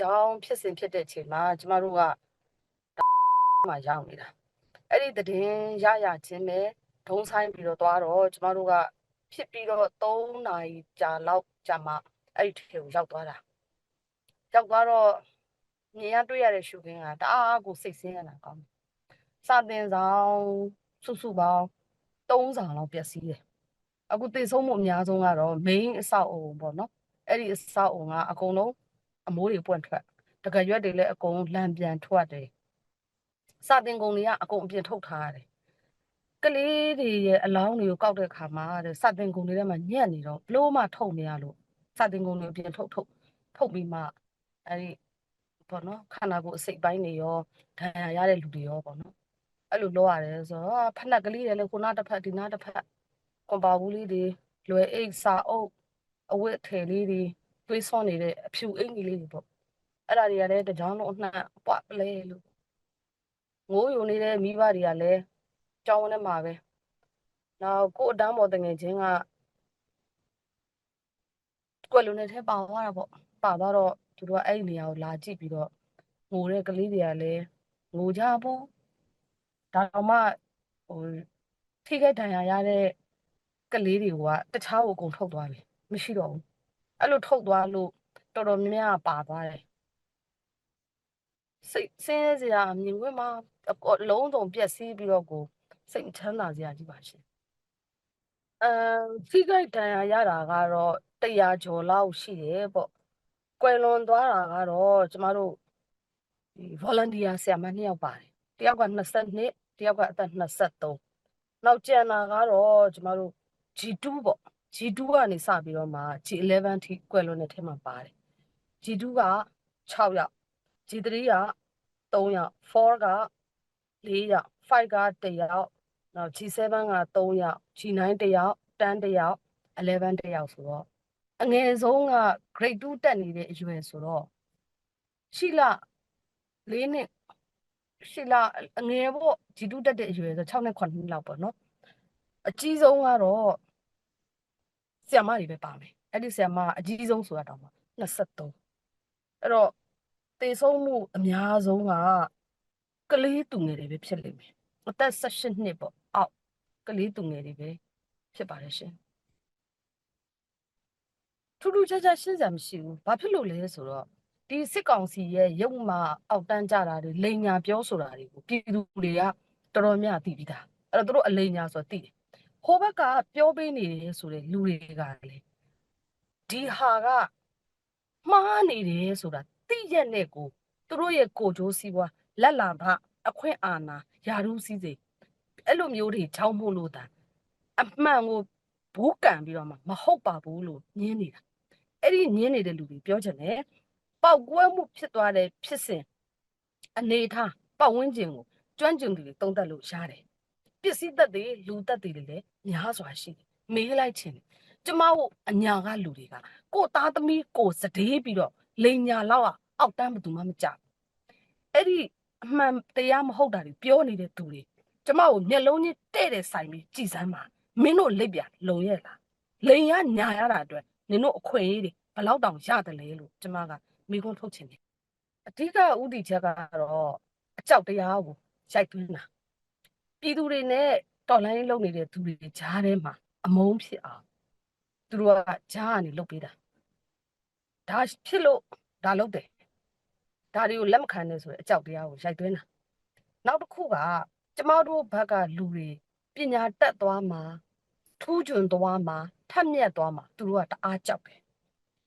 ကြောင်းဖြစ်စဉ်ဖြစ်တဲ့အချိန်မှာကျမတို့ကမှာရောက်နေတာအဲ့ဒီသတင်းရရချင်းပဲဒုံဆိုင်ပြီးတော့သွားတော့ကျမတို့ကဖြစ်ပြီးတော့3နာရီကြာလောက်ကြာမှအဲ့ဒီထဲကိုရောက်သွားတာရောက်သွားတော့မြင်ရတွေ့ရတဲ့ရှုခင်းကတအားကိုစိတ်ဆင်းရတာကောင်းတယ်စာတင်ဆောင်စုစုပေါင်း3ဆောင်လောက်ပျက်စီးတယ်အခုတည်ဆုံးမှုအများဆုံးကတော့ main အဆောက်အုံပေါ့နော်အဲ့ဒီအဆောက်အုံကအကုန်လုံး အမိုးတွေပွင့်ထွက်တကယ်ရွက်တွေလည်းအကုန်လန်ပြန်ထွက်တယ်စာတင်ကုန်တွေကအကုန်အပြင်ထုတ်ထားရတယ်ကလေးတွေရဲ့အလောင်းတွေကိုကောက်တဲ့ခါမှာတဲ့စာတင်ကုန်တွေထဲမှာညက်နေတော့ဘလို့မှထုတ်နေရလို့စာတင်ကုန်တွေအပြင်ထုတ်ထုတ်ထုတ်ပြီးမှအဲ့ဒီပေါ့နော်ခန္ဓာကိုယ်အစိတ်ပိုင်းတွေရောဒဏ်ရာရတဲ့လူတွေရောပေါ့နော်အဲ့လိုလုပ်ရတယ်ဆိုတော့ဖက်နှက်ကလေးတွေလည်းခုနတစ်ဖက်ဒီနာတစ်ဖက်ကွန်ပါဘူးလေးတွေလွယ်အိတ်စာအုပ်အဝတ်အထည်လေးတွေ တွေးဆွနေတဲ့အဖြူအင်္ဂီလေးတွေပေါ့အဲ့ဒါတွေကလည်းတကြောင်လုံးအနှံ့ပွားပလဲလို့ငိုးယိုနေတဲ့မိဘတွေကလည်းကြောင်းထဲမှာပဲနောက်ကို့အတန်းပေါ်တငယ်ချင်းကကွယ်လုံးနဲ့ထဲပါသွားတာပေါ့ပါသွားတော့သူတို့ကအဲ့ဒီနေရာကိုလာကြည့်ပြီးတော့ငိုတဲ့ကလေးတွေကလည်းငိုကြပေါ့ဒါတော့မှဟိုထိခိုက်ဒဏ်ရာရတဲ့ကလေးတွေကတခြားကိုအကုန်ထုတ်သွားပြီမရှိတော့ဘူး အဲ့လိုထုတ်သွားလို့တော်တော်များများပါသွားတယ်စိတ်ဆင်းရဲစရာမြင်ခွင့်မှာအလုံးစုံပြက်စီးပြီးတော့ကိုစိတ်ချမ်းသာစရာကြီးပါရှင်အမ်ထိခိုက်ဒဏ်ရာရတာကတော့100ကျော်လောက်ရှိတယ်ပေါ့ကွယ်လွန်သွားတာကတော့ကျမတို့ဒီ volunteer ဆရာမနှစ်ယောက်ပါတယ်တယောက်က22တယောက်ကအသက်23နောက်ကျန်တာကတော့ကျမတို့ G2 ပေါ့ G2 ကနေစပြီးတော့မှ G11 ထိကွယ်လွန်တဲ့ထဲမှာပါတယ် G2 က6ယောက် G3 က3ယောက်4က4ယောက်5က1ယောက်နောက် G7 က3ယောက် G9 1ယောက်10 1ယောက်11 1ယောက်ဆိုတော့အငယ်ဆုံးက grade 2တက်နေတဲ့အရွယ်ဆိုတော့ရှိလ၄နှစ်ရှိလအငယ်ပေါ့ G2 တက်တဲ့အရွယ်ဆို6နှစ်9နှစ်လောက်ပေါ့နော်အကြီးဆုံးကတော့ ဆီယမတွေပဲပါမယ်အဲ့ဒီဆီယမအကြီးဆုံးဆိုတာတော့မှ23အဲ့တော့တေဆုံးမှုအများဆုံးကကလေးသူငယ်တွေပဲဖြစ်လိမ့်မယ်အသက်18နှစ်ပေါ့အောက်ကလေးသူငယ်တွေပဲဖြစ်ပါတယ်ရှင်ထူးထူးခြားခြားရှင်းစရာမရှိဘူးဘာဖြစ်လို့လဲဆိုတော့ဒီစစ်ကောင်စီရဲ့ရုပ်မာအောက်တန်းကြတာတွေလိန်ညာပြောဆိုတာတွေကိုပြည်သူတွေကတော်တော်များသိပြီးသားအဲ့တော့သူတို့အလိန်ညာဆိုတော့သိတယ် ဟိုဘက်ကပြောပေးနေတယ်ဆိုတဲ့လူတွေကလေဒီဟာကမှားနေတယ်ဆိုတာသိရက်နဲ့ကိုသူတို့ရဲ့ကိုကြိုးစည်းပွားလက်လာဖအခွင့်အာဏာယာရုစည်းစိမ်အဲ့လိုမျိုးတွေချောင်းမို့လို့တာအမှန်ကိုဘူးကန်ပြီးတော့မှမဟုတ်ပါဘူးလို့ညင်းနေတာအဲ့ဒီညင်းနေတဲ့လူတွေပြောချင်တယ်ပောက်ကွဲမှုဖြစ်သွားတဲ့ဖြစ်စဉ်အနေထားပတ်ဝန်းကျင်ကိုကျွမ်းကျင်သူတွေတုံးတက်လို့ရတယ် ပစ္စည်းသက်တွေလူသက်တွေလည်းများစွာရှိတယ်မေးလိုက်ခြင်းကျမတို့အညာကလူတွေကကိုသားသမီးကိုစတေးပြီးတော့လိန်ညာလောက်အောက်တန်းဘသူမှမကြဘူးအဲ့ဒီအမှန်တရားမဟုတ်တာတွေပြောနေတဲ့သူတွေကျမတို့မျက်လုံးချင်းတဲ့တဲ့ဆိုင်ပြီးကြည်စမ်းပါမင်းတို့လက်ပြလုံရဲ့လားလိန်ရညာရတာအတွက်နင်တို့အခွင့်အရေးတွေဘယ်လောက်တောင်ရတယ်လဲလို့ကျမကမိခွန်းထုတ်ချင်တယ်အဓိကဥတီချက်ကတော့အကြောက်တရားကိုရိုက်သွင်းတာ ပြည်သူတွေနဲ့တော်လိုင်းလုပ်နေတဲ့သူတွေကြားထဲမှာအမုန်းဖြစ်အောင်သူတို့ကကြားကနေလုပ်ပေးတာဒါဖြစ်လို့ဒါလုပ်တယ်ဒါတွေကိုလက်မခံနဲ့ဆိုတဲ့အကြောက်တရားကိုရိုက်သွင်းတာနောက်တစ်ခုကကျမတို့ဘက်ကလူတွေပညာတက်သွားမှာထူးချွန်သွားမှာထက်မြက်သွားမှာသူတို့ကတအားကြောက်တယ်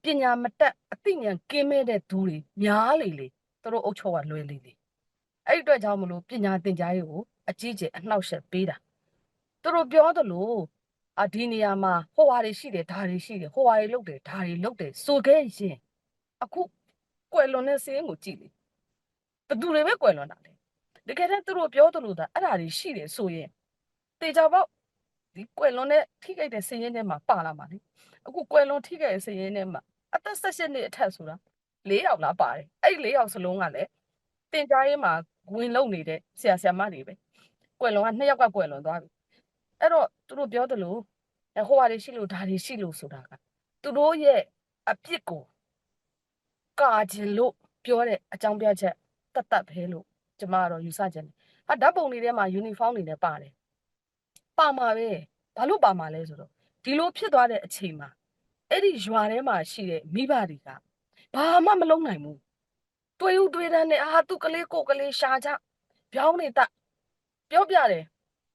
ပညာမတက်အသိဉာဏ်ကင်းမဲ့တဲ့သူတွေများလေလေသူတို့အုပ်ချုပ်ကလွယ်လေလေအဲ့ဒီအတွက်ကြောင့်မလို့ပညာသင်ကြားရေးကို အကြီးကျယ်အနှောက်အယှက်ပေးတာသူတို့ပြောသလိုအဒီနေရာမှာဟိုဟာတွေရှိတယ်ဒါတွေရှိတယ်ဟိုဟာတွေလုပ်တယ်ဒါတွေလုပ်တယ်ဆိုခဲ့ရင်အခုကွယ်လွန်တဲ့စင်းကိုကြည့်လေဘသူတွေပဲကွယ်လွန်တာလေတကယ်တမ်းသူတို့ပြောသလိုဒါအဲ့ဒါတွေရှိတယ်ဆိုရင်တေချာပေါက်ဒီကွယ်လွန်တဲ့ထိခိုက်တဲ့စင်းရင်းထဲမှာပါလာမှာလေအခုကွယ်လွန်ထိခိုက်တဲ့စင်းရင်းထဲမှာအသက်၁၈နှစ်အထက်ဆိုတာ၄ယောက်လားပါတယ်အဲ့ဒီ၄ယောက်စလုံးကလည်းတင်ကြားရေးမှာဝင်လုံနေတဲ့ဆရာဆရာမတွေပဲ ကွယ်လွန်ကနှစ်ယောက်ကကွယ်လွန်သွားပြီအဲ့တော့သူတို့ပြောသလိုဟိုဟာတွေရှိလို့ဒါတွေရှိလို့ဆိုတာကသူတို့ရဲ့အပြစ်ကိုကာခြင်းလို့ပြောတဲ့အကြောင်းပြချက်တတ်တတ်ပဲလို့ကျမကတော့ယူဆချင်တယ်။ဟာဓာတ်ပုံတွေထဲမှာ uniform တွေနဲ့ပါတယ်။ပါမှာပဲ။ဘာလို့ပါမှာလဲဆိုတော့ဒီလိုဖြစ်သွားတဲ့အချိန်မှာအဲ့ဒီရွာထဲမှာရှိတဲ့မိဘတွေကဘာမှမလုပ်နိုင်ဘူး။တွေးဦးတွေးတန်းနဲ့အာသူ့ကလေးကိုယ်ကလေးရှာကြပြောင်းနေတတ် ပြောပြတယ်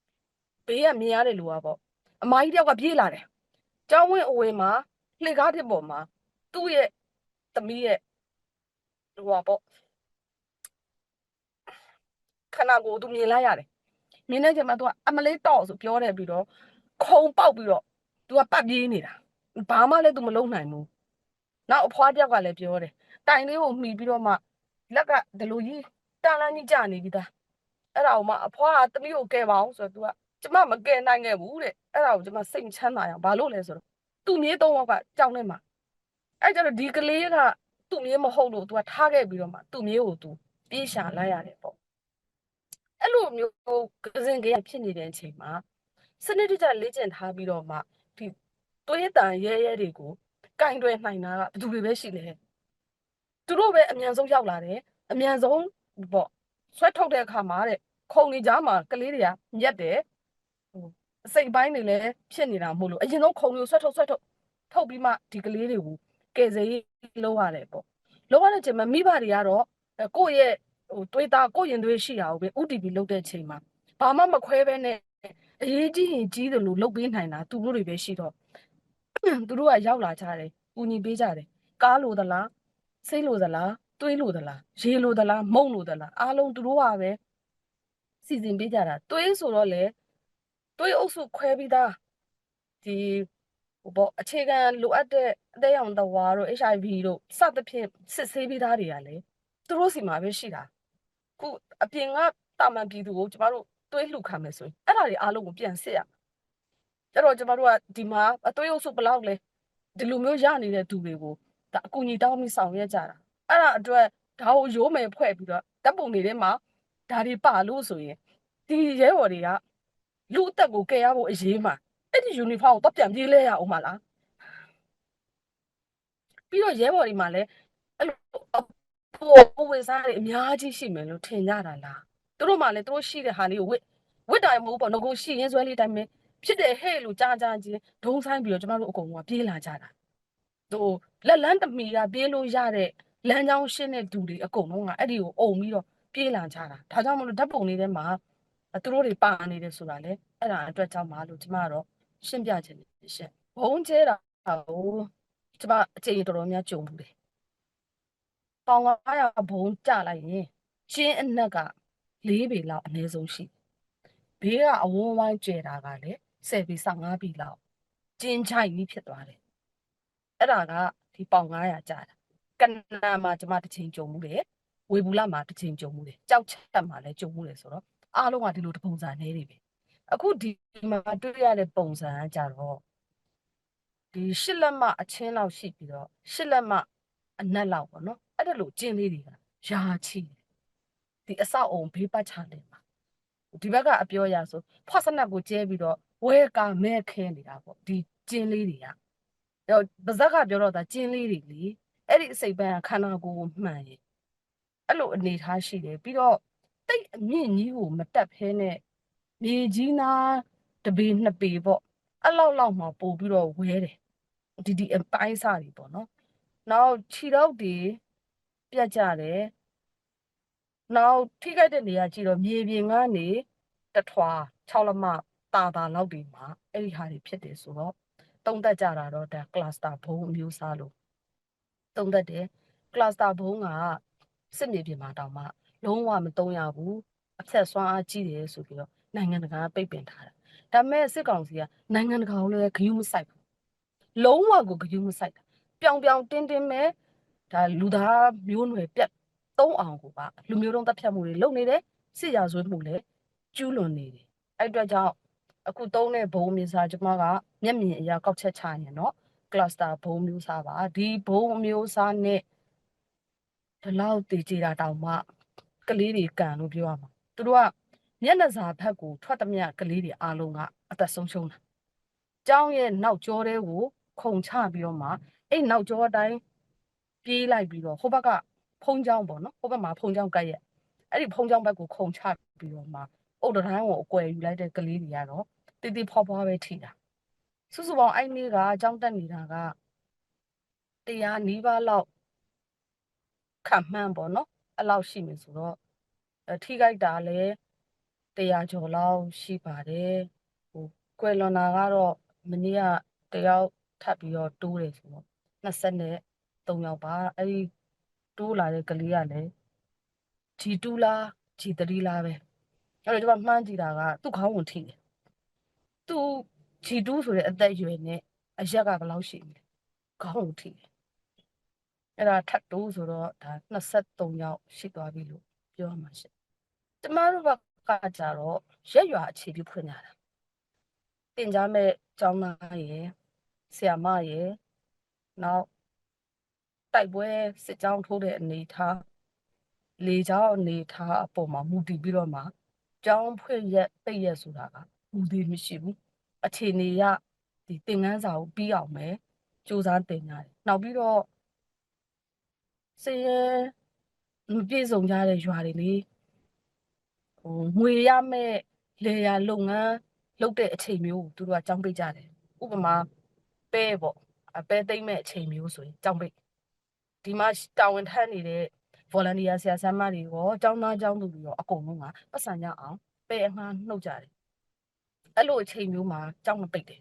။ဘေးကမြင်ရတဲ့လူကပေါ့အမကြီးတယောက်ကပြေးလာတယ်။ကျောင်းဝင်းအဝေးမှာလှေကားတစ်ပေါ်မှာသူ့ရဲ့သမီးရဲ့ဟိုပါပေါ့ခဏကိုသူမြင်လိုက်ရတယ်မြင်တဲ့ချိန်မှာသူကအမလေးတော့ဆိုပြောတယ်ပြီးတော့ခုံပေါက်ပြီးတော့သူကပတ်ပြေးနေတာဘာမှလည်းသူမလုပ်နိုင်ဘူးနောက်အဖွားတယောက်ကလည်းပြောတယ်တိုင်လေးကိုမှီပြီးတော့မှလက်ကဒီလိုကြီးတန်လန်းကြီးကြာနေပြီသား အဲ့ဒါကိုမှအဖွားကသမီးကိုကဲပါအောင်ဆိုတော့သူကကျမမကဲနိုင်ခဲ့ဘူးတဲ့အဲ့ဒါကိုကျမစိတ်မချမ်းသာရအောင်ဘာလို့လဲဆိုတော့သူ့မြေးသုံးယောက်ကကြောင်းထဲမှာအဲ့ကျတော့ဒီကလေးကသူ့မြေးမဟုတ်လို့သူကထားခဲ့ပြီးတော့မှသူ့မြေးကိုသူပြေးရှာလိုက်ရတယ်ပေါ့အဲ့လိုမျိုးကစင်ကြီးဖြစ်နေတဲ့အချိန်မှာစနစ်တကျလေ့ကျင့်ထားပြီးတော့မှဒီသွေးတန်ရဲရဲတွေကိုကင်တွယ်နိုင်တာကဘယ်သူတွေပဲရှိလဲသူတို့ပဲအမြန်ဆုံးရောက်လာတယ်အမြန်ဆုံးပေါ့ ဆွဲထုတ်တဲ့အခါမှာတဲ့ခုံနေကြမှာကလေးတွေကညက်တယ်ဟိုအစိတ်ပိုင်းတွေလည်းဖြစ်နေတာမဟုတ်လို့အရင်ဆုံးခုံမျိုးဆွဲထုတ်ဆွဲထုတ်ထုတ်ပြီးမှဒီကလေးတွေကိုကယ်ဆယ်ရေးလုပ်ရတယ်ပေါ့လုပ်ရတဲ့ချိန်မှာမိဘတွေကတော့အဲကိုယ့်ရဲ့ဟိုတွေးသားကိုယ့်ရင်သွေးရှိတာကိုပဲ UTP လုတ်တဲ့ချိန်မှာဘာမှမခွဲဘဲနဲ့အရေးကြီးရင်ကြီးတယ်လို့လုတ်ပေးနိုင်တာသူတို့တွေပဲရှိတော့သူတို့ကရောက်လာကြတယ်ပူညီပေးကြတယ်ကားလိုသလားစိတ်လိုသလား တွေးလိုသလားရေလိုသလားမုံလိုသလားအားလုံးသူတို့ကပဲစီစဉ်ပေးကြတာတွေးဆိုတော့လေတွေးအုပ်စုခွဲပြီးသားဒီဟိုပေါ့အခြေခံလိုအပ်တဲ့အသေးအောင်တဝါတို့ HIV တို့စသဖြင့်စစ်ဆေးပြီးသားတွေကလေသူတို့စီမှာပဲရှိတာခုအပြင်ကတာမန်ပြည်သူကိုကျမတို့တွေးလှူခံမယ်ဆိုရင်အဲ့ဒါတွေအားလုံးကိုပြန်စစ်ရအဲ့တော့ကျမတို့ကဒီမှာအတွေးအုပ်စုဘယ်လောက်လဲဒီလိုမျိုးရနေတဲ့သူတွေကိုဒါအကူအညီတောင်းပြီးဆောင်ရွက်ကြတာ အဲ့ဒါအတွက်ဒါကိုရိုးမယ်ဖွဲ့ပြီးတော့တပ်ပုံတွေထဲမှာဒါတွေပါလို့ဆိုရင်ဒီရဲဘော်တွေကလူအသက်ကိုကယ်ရဖို့အရေးမှာအဲ့ဒီယူနီဖောင်းကိုတော့ပြန်ပြေးလဲရအောင်မလားပြီးတော့ရဲဘော်တွေမှာလည်းအဲ့လိုပိုဝေစားတွေအများကြီးရှိမယ်လို့ထင်ကြတာလားသူတို့မှလည်းသူတို့ရှိတဲ့ဟာလေးကိုဝစ်ဝစ်တိုင်မဟုတ်ပေါ့ငကိုရှိရင်ဆွဲလေးတိုင်းပဲဖြစ်တယ်ဟဲ့လို့ကြားကြားချင်းဒုံဆိုင်ပြီးတော့ကျမတို့အကုန်လုံးကပြေးလာကြတာသူလက်လန်းတမီကပြေးလို့ရတဲ့ လမ်းကြောင်းရှင်းတဲ့သူတွေအကုန်လုံးကအဲ့ဒီကိုအုံပြီးတော့ပြေးလာကြတာဒါကြောင့်မလို့ဓာတ်ပုံလေးထဲမှာသူတို့တွေပါနေတယ်ဆိုတာလေအဲ့ဒါအတွက်ကြောင့်ပါလို့ကျမကတော့ရှင်းပြချင်တယ်ရှင့်ဘုံကျဲတာဟိုကျမအချိန်တော်တော်များကြုံဘူးတယ်ပေါင်900ဘုံကြလိုက်ရင်ရှင်းအနက်က၄ပေလောက်အနည်းဆုံးရှိဘေးကအဝန်းဝိုင်းကျဲတာကလည်း10ပေ15ပေလောက်ကျင်းချိုက်ကြီးဖြစ်သွားတယ်အဲ့ဒါကဒီပေါင်900ကြတာ ကနနာမှာကျမတစ်ချိန်ကြုံမှုတယ်ဝေဘူးလာမှာတစ်ချိန်ကြုံမှုတယ်ကြောက်ချက်မှာလည်းကြုံမှုတယ်ဆိုတော့အားလုံးကဒီလိုတပုံစံလေးတွေပဲအခုဒီမှာတွေ့ရတဲ့ပုံစံကကြတော့ဒီရှစ်လက်မအချင်းလောက်ရှိပြီးတော့ရှစ်လက်မအနက်လောက်ပေါ့နော်အဲ့ဒါလို့ကျင်းလေးတွေကယာချီတယ်ဒီအဆောက်အုံဘေးပတ်ချတယ်မှာဒီဘက်ကအပြောရဆိုဖွာစနက်ကိုကျဲပြီးတော့ဝဲကမဲခဲနေတာပေါ့ဒီကျင်းလေးတွေကတော့ပါဇက်ကပြောတော့ဒါကျင်းလေးတွေလေ အဲ့ဒီအစိပ်ပန်းကခန္ဓာကိုယ်ကိုမှန်ရင်အဲ့လိုအနေထားရှိတယ်ပြီးတော့တိတ်အမြင့်ကြီးကိုမတက်ဖဲနဲ့မြေကြီးနာတပေနှစ်ပေပေါ့အဲ့လောက်လောက်မှပို့ပြီးတော့ဝဲတယ်ဒီဒီအပိုင်းစားတွေပေါ့နော်နောက်ခြေတော့တွေပြတ်ကြတယ်နောက်ထိခိုက်တဲ့နေရာကြည့်တော့မြေပြင်ကနေတထွာ6လမတာတာလောက်ဒီမှာအဲ့ဒီဟာတွေဖြစ်တယ်ဆိုတော့တုံးတက်ကြတာတော့ဒါ cluster ဘုံအမျိုးအစားလို့ သုံးသက်တယ်။ cluster ဘုံကစစ်မြေပြင်မှာတောင်မှလုံးဝမသုံးရဘူးအဖြတ်စွမ်းအားကြီးတယ်ဆိုပြီးတော့နိုင်ငံတကာပိတ်ပင်ထားတာ။ဒါပေမဲ့စစ်ကောင်စီကနိုင်ငံတကာကိုလည်းဂရုမစိုက်ဘူး။လုံးဝကိုဂရုမစိုက်တာ။ပြောင်ပြောင်တင်းတင်းပဲဒါလူသားမျိုးနွယ်ပြတ်သုံးအောင်ကိုပါလူမျိုးတုံးတပ်ဖြတ်မှုတွေလုပ်နေတယ်စစ်ရာဇဝတ်မှုလည်းကျူးလွန်နေတယ်။အဲ့အတွက်ကြောင့်အခုသုံးတဲ့ဘုံမြေစာကျွန်မကမျက်မြင်အရာကောက်ချက်ချရင်တော့ cluster ဘုံမျိုးစားပါဒီဘုံမျိုးစားနဲ့ဒီလောက်တည်ကြည်တာတောင်မှကလေးတွေကန်လို့ပြောရမှာသူတို့ကမျက်နှာစာဘက်ကိုထွက်သမျှကလေးတွေအားလုံးကအသက်ဆုံးရှုံးတာကျောင်းရဲ့နောက်ကျောတဲကိုခုံချပြီးတော့မှအဲ့နောက်ကျောအတိုင်းပြေးလိုက်ပြီးတော့ဟိုဘက်ကဖုံးချောင်းပေါ့နော်ဟိုဘက်မှာဖုံးချောင်းကတ်ရက်အဲ့ဒီဖုံးချောင်းဘက်ကိုခုံချပြီးတော့မှအုတ်တတိုင်းကိုအကွယ်ယူလိုက်တဲ့ကလေးတွေကတော့တီတီဖော်ဖော်ပဲထိတာ စုစုပေါင်းအဲ့နေ့ကအကြောင်းတက်နေတာကတရားနီးပါးလောက်ခံမှန်းပေါ့နော်အဲ့လောက်ရှိမယ်ဆိုတော့အထိခိုက်တာလည်းတရားကျော်လောက်ရှိပါတယ်ဟိုကွယ်လွန်တာကတော့မနေ့ကတယောက်ထပ်ပြီးတော့တိုးတယ်ဆိုတော့20နဲ့3ယောက်ပါအဲ့ဒီတိုးလာတဲ့ကလေးကလည်း G2 လား G3 လားပဲအဲ့တော့ကျွန်မမှန်းကြည့်တာကသူ့ခေါင်းဝင်ထိတယ်သူ G2 ဆိုတဲ့အသက်အရွယ်နဲ့အရက်ကဘယ်လောက်ရှိမလဲခေါင်းဝင်ထိတယ်အဲ့ဒါထပ်တိုးဆိုတော့ဒါ23ယောက်ရှိသွားပြီလို့ပြောရမှာရှင့်ကျမတို့ဘက်ကကြတော့ရက်ရွာအခြေပြုဖွင့်ကြတာတင် जा မဲ့ကျောင်းသားရယ်ဆရာမရယ်နောက်တိုက်ပွဲစစ်ကြောင်းထိုးတဲ့အနေထားလေကြောင်းအနေထားအပေါ်မှာမူတည်ပြီးတော့မှကျောင်းဖွင့်ရက်ပိတ်ရက်ဆိုတာကမူတည်မရှိဘူး အခြေအနေရဒီသင်ခန်းစာကိုပြီးအောင်ပဲစူးစမ်းတင်ကြတယ်နောက်ပြီးတော့စည်ရင်မပြည့်စုံကြတဲ့ရွာတွေလေဟိုငွေရမဲ့လေယာလုပ်ငန်းလုပ်တဲ့အချိန်မျိုးကိုသူတို့ကကြောင်းပိတ်ကြတယ်ဥပမာပဲပေါ့အပဲသိမ့်မဲ့အချိန်မျိုးဆိုရင်ကြောင်းပိတ်ဒီမှာတာဝန်ထမ်းနေတဲ့ volunteer ဆရာဆရာမတွေရောကျောင်းသားကျောင်းသူတွေရောအကုန်လုံးကပတ်စံရအောင်ပဲအငှားနှုတ်ကြတယ် အဲ့လိုအချိန်မျိုးမှာကျောင်းမပိတ်တယ်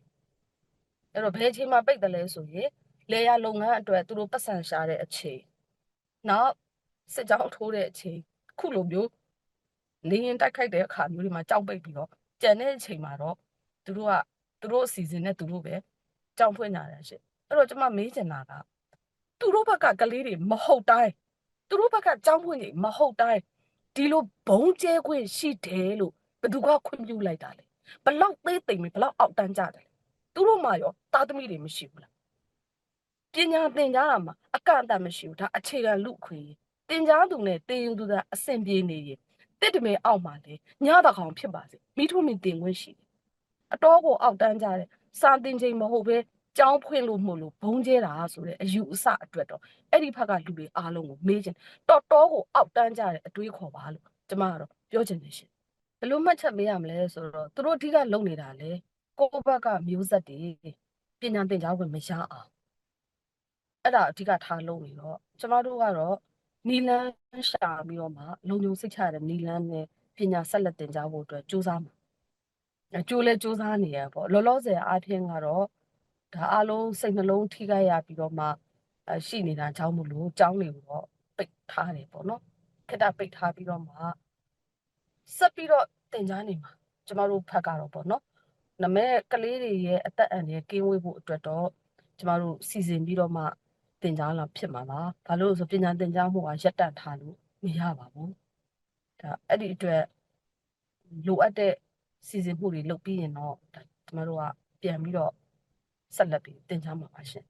အဲ့တော့ဘယ်အချိန်မှာပိတ်တယ်လဲဆိုရင်လေယာလုပ်ငန်းအတွက်သူတို့ပတ်စံရှာတဲ့အချိန်နောက်စစ်ကြောင်းထိုးတဲ့အချိန်ခုလိုမျိုးလေရင်တိုက်ခိုက်တဲ့အခါမျိုးတွေမှာကြောက်ပိတ်ပြီးတော့ကြံတဲ့အချိန်မှာတော့သူတို့ကသူတို့အစီအစဉ်နဲ့သူတို့ပဲကြောင်ဖွင့်ကြတယ်ရှင့်အဲ့တော့ကျွန်မမေးချင်တာကသူတို့ဘက်ကကလေးတွေမဟုတ်တိုင်းသူတို့ဘက်ကကြောင်ဖွင့်နေမဟုတ်တိုင်းဒီလိုဘုံကျဲခွင့်ရှိတယ်လို့ဘယ်သူကခွင့်ပြုလိုက်တာလဲ ဘလောက်သေးသိမ့်ဘလောက်အောက်တန်းကြတယ်လဲသူတို့မှရောတာသမီတွေမရှိဘူးလားပညာသင်ကြားတာမှာအကန့်အသတ်မရှိဘူးဒါအခြေခံလူခွေသင်ကြားသူနဲ့တင်ယူသူကအဆင်ပြေနေရင်တစ်တမဲအောက်မှာလေညတကောင်ဖြစ်ပါစေမိထုံမင်တင်ခွင့်ရှိတယ်အတော်ကိုအောက်တန်းကြတယ်စာတင်ချိန်မဟုတ်ပဲကြောင်းဖွင့်လို့မို့လို့ဘုံကျဲတာဆိုတဲ့အယူအဆအတွက်တော့အဲ့ဒီဘက်ကလူတွေအားလုံးကိုမေးချင်တော်တော်ကိုအောက်တန်းကြတဲ့အတွေးခေါ်ပါလို့ကျမကတော့ပြောချင်တယ်ရှင် ဘယ်လိုမှတ်ချက်မေးရမလဲဆိုတော့သူတို့အဓိကလုပ်နေတာလေကိုယ့်ဘက်ကမျိုးဆက်တွေပညာသင်ကြားခွင့်မရအောင်အဲ့ဒါအဓိကထားလုပ်နေတော့ကျမတို့ကတော့နီလန်းရှာပြီးတော့မှလုံုံစိတ်ချရတဲ့နီလန်းနဲ့ပညာဆက်လက်သင်ကြားဖို့အတွက်ကြိုးစားမှာအဲကြိုးလဲကြိုးစားနေရပေါ့လောလောဆယ်အားဖြင့်ကတော့ဒါအလုံးစိတ်နှလုံးထိခိုက်ရပြီးတော့မှအရှိနေတာကြောင်းမလို့ကြောင်းတွေကိုတော့ပိတ်ထားတယ်ပေါ့နော်ခက်တာပိတ်ထားပြီးတော့မှ ဆက်ပြီးတော့သင်ကြားနေမှာကျမတို့ဖက်ကတော့ပေါ့နော်နမဲကလေးတွေရဲ့အသက်အန္တရာယ်ကင်းဝေးဖို့အတွက်တော့ကျမတို့စီစဉ်ပြီးတော့မှသင်ကြားလာဖြစ်မှာပါဘာလို့လဲဆိုပညာသင်ကြားမှုကရပ်တန့်ထားလို့မရပါဘူးဒါအဲ့ဒီအတွက်လိုအပ်တဲ့စီစဉ်မှုတွေလုပ်ပြီးရင်တော့ဒါကျမတို့ကပြန်ပြီးတော့ဆက်လက်ပြီးသင်ကြားမှာပါရှင်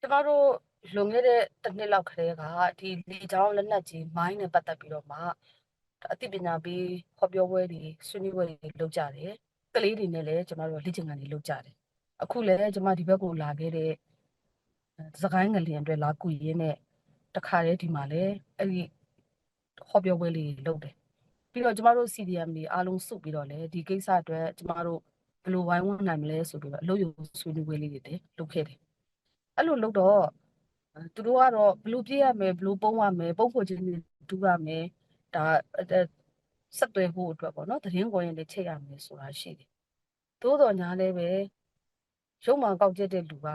ကျမတို့ လွန်ခဲ့တဲ့တစ်နှစ်လောက်ခရဲကဒီလေချောင်းလက်နက်ကြီးမိုင်းနဲ့ပတ်သက်ပြီးတော့မှအသိပညာပေးဟောပြောပွဲတွေဆွေးနွေးပွဲတွေလုပ်ကြတယ်ကလေးတွေနဲ့လည်းကျမတို့လေ့ကျင့်ခန်းတွေလုပ်ကြတယ်အခုလည်းကျမဒီဘက်ကိုလာခဲ့တဲ့စကိုင်းငလျင်အတွက်လာကူရင်းနဲ့တခါတည်းဒီမှာလည်းအဲ့ဒီဟောပြောပွဲလေးလုပ်တယ်ပြီးတော့ကျမတို့ CDM တွေအားလုံးစုပြီးတော့လည်းဒီကိစ္စအတွက်ကျမတို့ဘယ်လိုဝိုင်းဝန်းနိုင်မလဲဆိုပြီးတော့အလုပ်ရုံဆွေးနွေးပွဲလေးတွေတည်းလုပ်ခဲ့တယ်အဲ့လိုလုပ်တော့ သူတို့ကတော့ဘယ်လိုပြည့်ရမယ်ဘယ်လိုပုံရမယ်ပုံဖို့ချင်းတူရမယ်ဒါဆက်သွယ်ဖို့အတွက်ပေါ့နော်သတင်းကောရင်တွေချိန်ရမယ်ဆိုတာရှိတယ်သို့တော်ညာလည်းပဲရုံမှကောက်ကျက်တဲ့လူက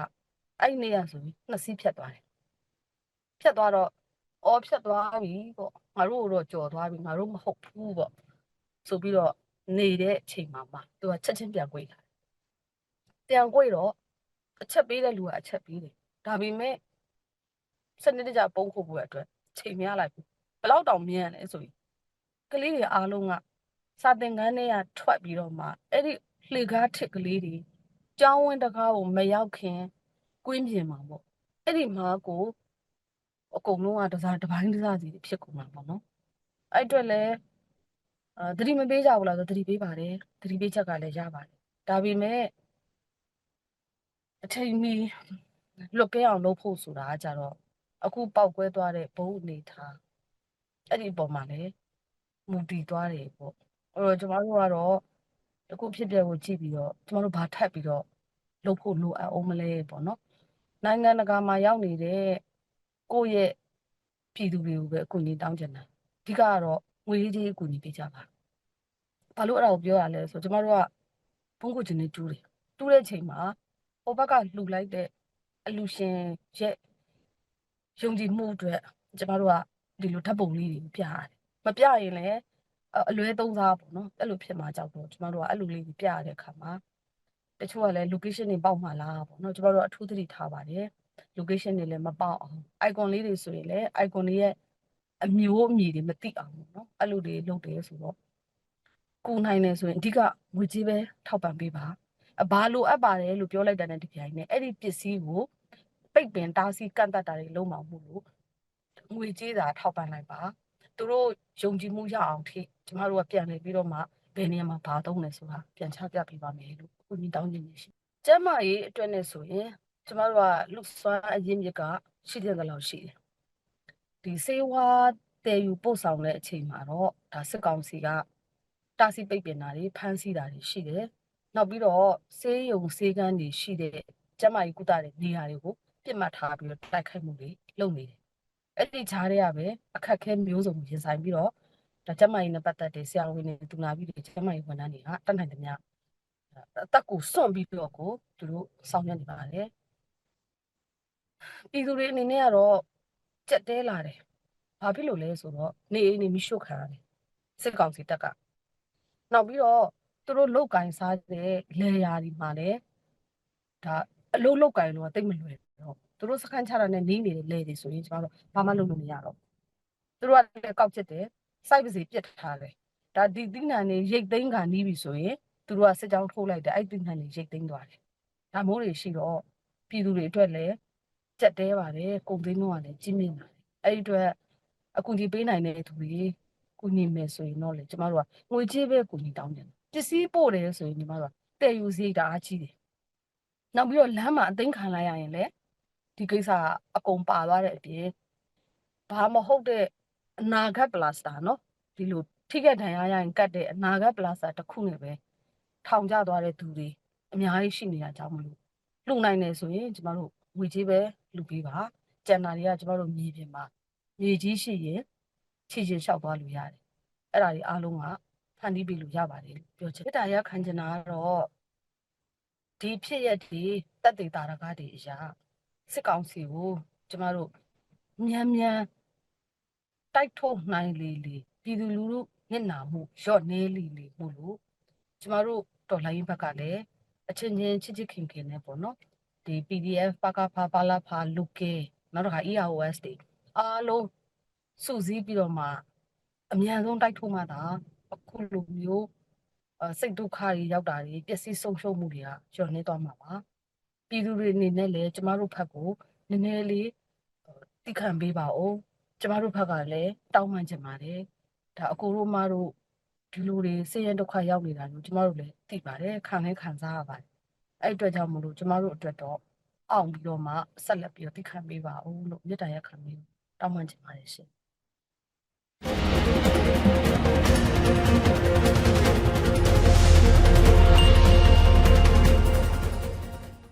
အဲ့နေ့ရဆိုပြီးနှစ်စီးဖြတ်သွားတယ်ဖြတ်သွားတော့အော်ဖြတ်သွားပြီပေါ့ငါတို့တော့ကြော်သွားပြီငါတို့မဟုတ်ဘူးပေါ့ဆိုပြီးတော့နေတဲ့အချိန်မှာမှသူကချက်ချင်းပြန်ကြွေးလာပြန်ကြွေးတော့အချက်ပေးတဲ့လူကအချက်ပေးတယ်ဒါပေမဲ့ စနစ်တကျပုံခုဖို့အတွက်ချိန်များလိုက်ဘူးဘယ်တော့တောင်မြန်လဲဆိုပြီးကလေးတွေအားလုံးကစာသင်ခန်းထဲကထွက်ပြီးတော့မှအဲ့ဒီလှေကားထစ်ကလေးတွေကျောင်းဝင်းတကားကိုမရောက်ခင်ကွင်းပြင်မှာပေါ့အဲ့ဒီမှာကိုအကုန်လုံးကတစားတစ်ပိုင်းတစားစီဖြစ်ကုန်မှာပေါ့နော်အဲ့အတွက်လည်းအာသတိမပေးကြဘူးလားဆိုသတိပေးပါတယ်သတိပေးချက်ကလည်းရပါတယ်ဒါပေမဲ့အချိန်မီလွတ်ကဲအောင်လုပ်ဖို့ဆိုတာကကြတော့ အခုပေါက်ကွဲသွားတဲ့ဘုံအနေထားအဲ့ဒီအပေါ်မှာလည်းမူတည်သွားတယ်ပေါ့အဲ့တော့ကျမတို့ကတော့အခုဖြစ်ပျက်ကိုကြည့်ပြီးတော့ကျမတို့ဘာထပ်ပြီးတော့လုပ်ဖို့လိုအပ်အောင်မလဲပေါ့နော်နိုင်ငံတကာမှာရောက်နေတဲ့ကိုယ့်ရဲ့ပြည်သူတွေကိုပဲအကူအညီတောင်းချင်တာအဓိကကတော့ငွေကြီးအကူအညီပေးကြပါဘာလို့အဲ့ဒါကိုပြောရလဲဆိုတော့ကျမတို့ကဘုန်းကိုကျင်နေတူးတယ်တူးတဲ့အချိန်မှာဟိုဘက်ကလှူလိုက်တဲ့အလူရှင်ရဲ့ ယုံကြည်မှုအတွက်ကျမတို့ကဒီလိုဓာတ်ပုံလေးတွေပြရတယ်မပြရင်လည်းအလွဲသုံးစားပေါ့နော်အဲ့လိုဖြစ်မှာကြောက်တော့ကျမတို့ကအဲ့လိုလေးပြရတဲ့အခါမှာတချို့ကလည်း location တွေပေါက်မှာလားပေါ့နော်ကျမတို့ကအထူးသတိထားပါတယ် location တွေလည်းမပေါက်အောင် icon လေးတွေဆိုရင်လည်း icon တွေရဲ့အမျိုးအမည်တွေမသိအောင်ပေါ့နော်အဲ့လိုတွေလုပ်တယ်ဆိုတော့ကိုနိုင်တယ်ဆိုရင်အဓိကငွေကြေးပဲထောက်ပံ့ပေးပါအဘာလိုအပ်ပါတယ်လို့ပြောလိုက်တဲ့တပြိုင်နက်အဲ့ဒီပစ္စည်းကို ပိတ်ပင်တားဆီးကန့်တတ်တာတွေလုံးမမှုလို့ငွေကြေးသာထောက်ပံ့လိုက်ပါသူတို့ယုံကြည်မှုရအောင်ထိကျမတို့ကပြန်နေပြီးတော့မှဘယ်နေရာမှာဘာသုံးလဲဆိုတာပြန်ချပြပေးပါမယ်လို့အခုညီတောင်းနေနေရှိကျမရေးအတွက်နဲ့ဆိုရင်ကျမတို့ကလူစွမ်းအရင်းမြစ်ကရှိတဲ့လောက်ရှိတယ်ဒီစေဝါတည်ယူပို့ဆောင်တဲ့အချိန်မှာတော့ဒါစစ်ကောင်စီကတာစီပိတ်ပင်တာတွေဖမ်းဆီးတာတွေရှိတယ်နောက်ပြီးတော့စေးရုံစေးကန်းတွေရှိတဲ့ကျမကြီးကုသတဲ့နေရာတွေကို ပြစ်မှတ်ထားပြီးတော့တိုက်ခိုက်မှုတွေလုပ်နေတယ်အဲ့ဒီခြားတွေကပဲအခက်အခဲမျိုးစုံကိုရင်ဆိုင်ပြီးတော့ဒါကျမကြီးနဲ့ပတ်သက်တဲ့ဆရာဝန်တွေတူနာပြီးတဲ့ကျမကြီးဝန်ထမ်းတွေကတတ်နိုင်သမျှအသက်ကိုစွန့်ပြီးတော့ကိုသူတို့ဆောင်ရွက်နေပါတယ်ပြည်သူတွေအနေနဲ့ကတော့ကြက်တဲလာတယ်ဘာဖြစ်လို့လဲဆိုတော့နေအိမ်နေမိရှုခံရတယ်စစ်ကောင်စီတပ်ကနောက်ပြီးတော့သူတို့လောက်ကင်စားတဲ့လေယာဒီမှာလည်းဒါအလုံးလောက်ကင်လို့တိတ်မလွယ်တော့ သူတို့စခန်းချတာနဲ့နေနေတဲ့လေတွေဆိုရင်ကျွန်တော်တို့ဘာမှလုပ်လို့မရတော့သူတို့ကလည်းကောက်ချက်တယ်စိုက်ပစီပြစ်ထားတယ်ဒါဒီတိနန်နေရိတ်သိမ်းခါနီးပြီဆိုရင်သူတို့ကစစ်ကြောင်းထိုးလိုက်တယ်အဲ့တိနန်နေရိတ်သိမ်းသွားတယ်ဒါမိုးတွေရှိတော့ပြည်သူတွေအတွက်လည်းကြက်တဲပါတယ်ကုန်သိန်းတော့ကလည်းကြီးမြင့်လာတယ်အဲ့ဒီအတွက်အကူကြီးပေးနိုင်တဲ့သူတွေကူညီမယ်ဆိုရင်တော့လေကျမတို့ကငွေကြေးပဲကူညီတောင်းတယ်ပစ္စည်းပို့တယ်ဆိုရင်ညီမတို့ကတည်ယူစီးတာအားကြီးတယ်နောက်ပြီးတော့လမ်းမှာအသိမ်းခံလိုက်ရရင်လည်း ဒီကိစ္စကအကုန်ပါသွားတဲ့အပြင်ဘာမဟုတ်တဲ့အနာဂတ်ပလာစတာနော်ဒီလိုထိခိုက်ဒဏ်ရာရရင်ကတ်တဲ့အနာဂတ်ပလာစတာတစ်ခုနဲ့ပဲထောင်ကျသွားတဲ့သူတွေအများကြီးရှိနေတာကြောင့်မလို့လှုပ်နိုင်နေဆိုရင်ကျမတို့ငွေကြီးပဲလှူပေးပါကျန်တာတွေကကျမတို့မြေပြင်မှာမြေကြီးရှိရင်ခြေချင်းလျှောက်သွားလို့ရတယ်အဲ့ဒါတွေအားလုံးကဖန်တီးပေးလို့ရပါတယ်ပြောချင်တာရခံချင်တာကတော့ဒီဖြစ်ရက်ဒီတက်တေတာရကတွေအရာ စစ်ကောင်စီကိုကျမတို့မြန်မြန်တိုက်ထုတ်နိုင်လေလေပြည်သူလူထုမျက်နာမှုရော့နေလေလေမှုလို့ကျမတို့တော်လိုင်းဘက်ကလည်းအချင်းချင်းချစ်ချစ်ခင်ခင်နဲ့ပေါ့နော်ဒီ PDF ပကဖာပါလာဖာလူကေနောက်တစ်ခါ EROS တွေအားလုံးစုစည်းပြီးတော့မှအမြန်ဆုံးတိုက်ထုတ်မှသာအခုလိုမျိုးစိတ်ဒုက္ခတွေရောက်တာတွေပျက်စီးဆုံးရှုံးမှုတွေကညှော်နှင်းသွားမှာပါ ပြည်သူတွေအနေနဲ့လည်းကျမတို့ဘက်ကိုနည်းနည်းလေးတိခံပေးပါဦးကျမတို့ဘက်ကလည်းတောင်းပန်ချင်ပါတယ်ဒါအကိုတို့မတို့ဒီလိုတွေဆင်းရဲဒုက္ခရောက်နေတာလို့ကျမတို့လည်းသိပါတယ်ခံလဲခံစားရပါတယ်အဲ့အတွက်ကြောင့်မလို့ကျမတို့အတွက်တော့အောင်ပြီးတော့မှဆက်လက်ပြီးတော့တိခံပေးပါဦးလို့မြတ်တာရက်ခံပြီးတောင်းပန်ချင်ပါတယ်ရှင် Thank